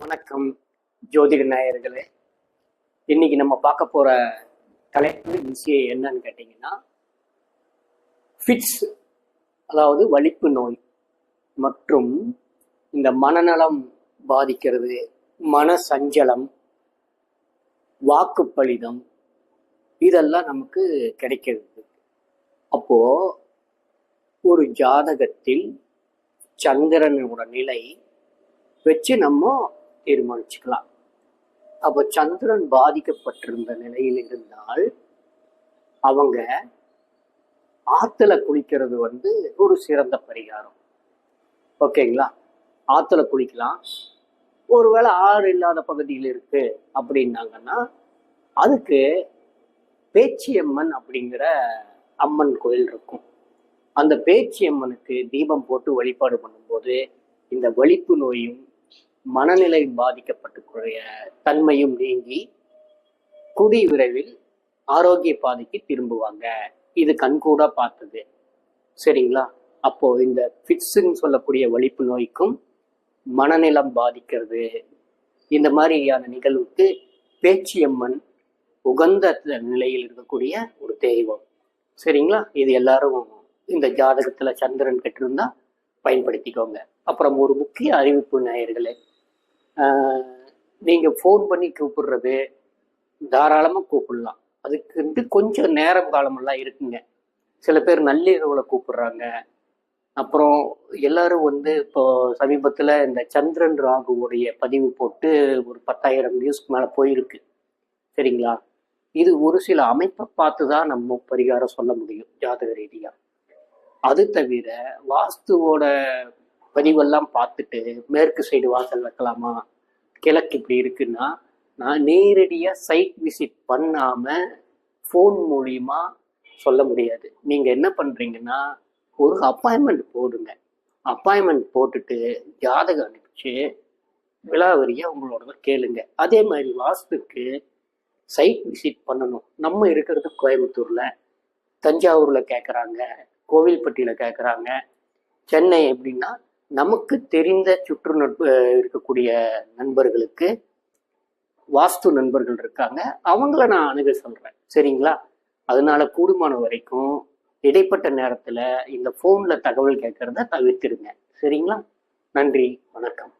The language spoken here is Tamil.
வணக்கம் ஜோதிட நாயர்களே. இன்னைக்கு நம்ம பார்க்க போற தலைப்பு விஷயம் என்னன்னு கேட்டிங்கன்னா ஃபிட்ஸ் அதாவது வலிப்பு நோய் மற்றும் இந்த மனநலம் பாதிக்கிறது மன சஞ்சலம் வாக்குப்பளிதம் இதெல்லாம் நமக்கு கிடைக்கிறது. அப்போ ஒரு ஜாதகத்தில் சந்திரனோட நிலை வச்சு நம்ம தீர்மானிச்சுக்கலாம். அப்போ சந்திரன் பாதிக்கப்பட்டிருந்த நிலையில் இருந்தால் அவங்க ஆத்துல குளிக்கிறது வந்து ஒரு சிறந்த பரிகாரம். ஓகேங்களா? ஆத்துல குளிக்கலாம். ஒருவேளை ஆறு இல்லாத பகுதியில் இருக்கு அப்படின்னாங்கன்னா அதுக்கு பேச்சியம்மன் அப்படிங்கிற அம்மன் கோயில் இருக்கும். அந்த பேச்சியம்மனுக்கு தீபம் போட்டு வழிபாடு பண்ணும்போது இந்த வலிப்பு நோயும் மனநிலை பாதிக்கப்பட்டுக்கூடிய தன்மையும் நீங்கி குடி விரைவில் ஆரோக்கிய பாதைக்கு திரும்புவாங்க. இது கண்கூடா பார்த்தது. சரிங்களா? அப்போ இந்த ஃபிட்ஸுன்னு சொல்லக்கூடிய வலிப்பு நோய்க்கும் மனநிலம் பாதிக்கிறது. இந்த மாதிரியான நிகழ்வுக்கு பேச்சியம்மன் உகந்த நிலையில் இருக்கக்கூடிய ஒரு தெய்வம். சரிங்களா? இது எல்லாரும் இந்த ஜாதகத்துல சந்திரன் கெட்டிருந்தா பயன்படுத்திக்கோங்க. அப்புறம் ஒரு முக்கிய அறிவிப்பு நேயர்களே நீங்கள் ஃபோன் பண்ணி கூப்பிடுறது தாராளமாக கூப்பிடலாம். அதுக்குன்ட்டு கொஞ்சம் நேரம் காலமெல்லாம் இருக்குங்க. சில பேர் நள்ளிரவில் கூப்பிடுறாங்க. அப்புறம் எல்லாரும் வந்து இப்போ சமீபத்தில் இந்த சந்திரன் ராகுவுடைய பதிவு போட்டு ஒரு பத்தாயிரம் வியூஸ்க்கு மேலே போயிருக்கு. சரிங்களா? இது ஒரு சில அமைப்பை பார்த்து தான் நம்ம பரிகாரம் சொல்ல முடியும் ஜாதக ரீதியாக அது தவிர வாஸ்துவோட பதிவெல்லாம் பார்த்துட்டு மேற்கு சைடு வாசல் வைக்கலாமா? கிழக்கு இப்படி இருக்குன்னா நான் நேரடியாக சைட் விசிட் பண்ணாமல் ஃபோன் மூலியமா சொல்ல முடியாது. நீங்கள் என்ன பண்ணுறீங்கன்னா ஒரு அப்பாயின்மெண்ட் போடுங்க. அப்பாயின்மெண்ட் போட்டுட்டு ஜாதகம் அனுப்பிச்சு விலாவரியாக உங்களோட கேளுங்க. அதே மாதிரி வாஸ்துக்கு சைட் விசிட் பண்ணணும். நம்ம இருக்கிறது கோயம்புத்தூரில். தஞ்சாவூரில் கேட்குறாங்க கோவில்பட்டியில் கேட்குறாங்க சென்னை எப்படின்னா நமக்கு தெரிந்த சுற்று நட்பு இருக்கக்கூடிய நண்பர்களுக்கு வாஸ்து நண்பர்கள் இருக்காங்க. அவங்கள நான் அணுக சொல்கிறேன் சரிங்களா? அதனால கூடுமான வரைக்கும் இடைப்பட்ட நேரத்தில் இந்த ஃபோனில் தகவல் கேட்குறத தவிர்த்திருங்க சரிங்களா? நன்றி. வணக்கம்.